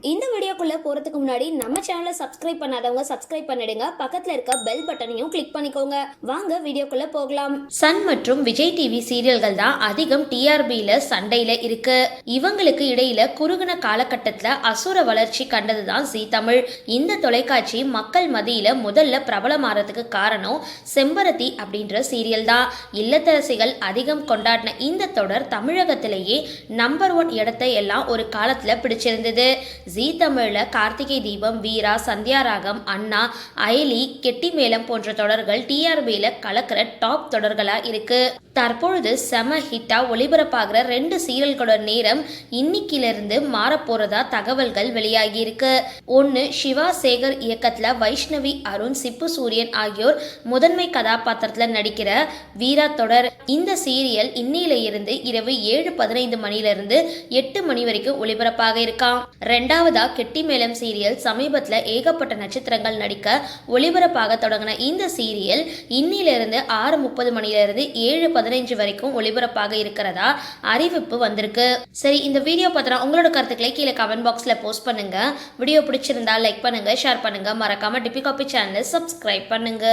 இந்த வீடியோக்குள்ளே போறதுக்கு முன்னாடி நம்ம சேனலை சப்ஸ்கிரைப் பண்ணாதவங்க சப்ஸ்கிரைப் பண்ணிடுங்க. பக்கத்தில் இருக்க பெல் பட்டனையும் கிளிக் பண்ணிக்கோங்க. வாங்க வீடியோக்குள்ளே போகலாம். சன் மற்றும் விஜய் டிவி சீரியல்கள் தான் அதிகம் டிஆர்பியில் சண்டையில் இருக்கு. இவங்களுக்கு இடையில குறுகின காலகட்டத்தில் அசுர வளர்ச்சி கண்டதுதான் ஜீ தமிழ் இந்த தொலைக்காட்சி மக்கள் மதியில் முதல்ல பிரபலமாறதுக்கு காரணம் செம்பருத்தி அப்படின்ற சீரியல் தான். இல்லத்தரசிகள் அதிகம் கொண்டாடின இந்த தொடர் தமிழகத்திலேயே நம்பர் ஒன் இடத்தை எல்லாம் ஒரு காலத்தில் பிடிச்சிருந்தது. ஜீ தமிழ்ல கார்த்திகை தீபம் வீரா சந்தியாராகம் அண்ணா அயலி கெட்டிமேளம் போன்ற தொடர்கள் டிஆர்பியில் கலக்கிற டாப் தொடர்களா இருக்கு. தற்பொழுது செம ஹிட்டா ஒளிபரப்பாகிற ரெண்டு சீரியல்களோட நேரம் இன்னைக்கிலிருந்து மாறப்போறதா தகவல்கள் வெளியாகி இருக்கு ஒன்று சிவா சேகர் இயக்கத்துல வைஷ்ணவி அருண் சிப்பு சூரியன் ஆகியோர் முதன்மை கதாபாத்திரத்துல நடிக்கிற வீரா தொடர். இந்த சீரியல் இன்னிலிருந்து இரவு ஏழு பதினைந்து மணியிலிருந்து எட்டு மணி வரைக்கும் ஒளிபரப்பாக இருக்காம். ரெண்டாவதா கெட்டி மேளம் சீரியல் சமீபத்துல ஏகப்பட்ட நட்சத்திரங்கள் நடிக்க ஒளிபரப்பாக தொடங்கின இந்த சீரியல் இன்னிலிருந்து ஆறு முப்பது மணியிலிருந்து ஏழு பதினைஞ்சு வரைக்கும் ஒளிபரப்பாக இருக்கிறதா? அறிவிப்பு வந்திருக்கு. சரி இந்த வீடியோ பத்திரம் உங்களோட கருத்துக்களை கீழே கமெண்ட் பாக்ஸில் போஸ்ட் பண்ணுங்க. வீடியோ பிடிச்சிருந்தா லைக் பண்ணுங்க ஷேர் பண்ணுங்க. மறக்காம டிபி காப்பி சேனலை சப்ஸ்கிரைப் பண்ணுங்க.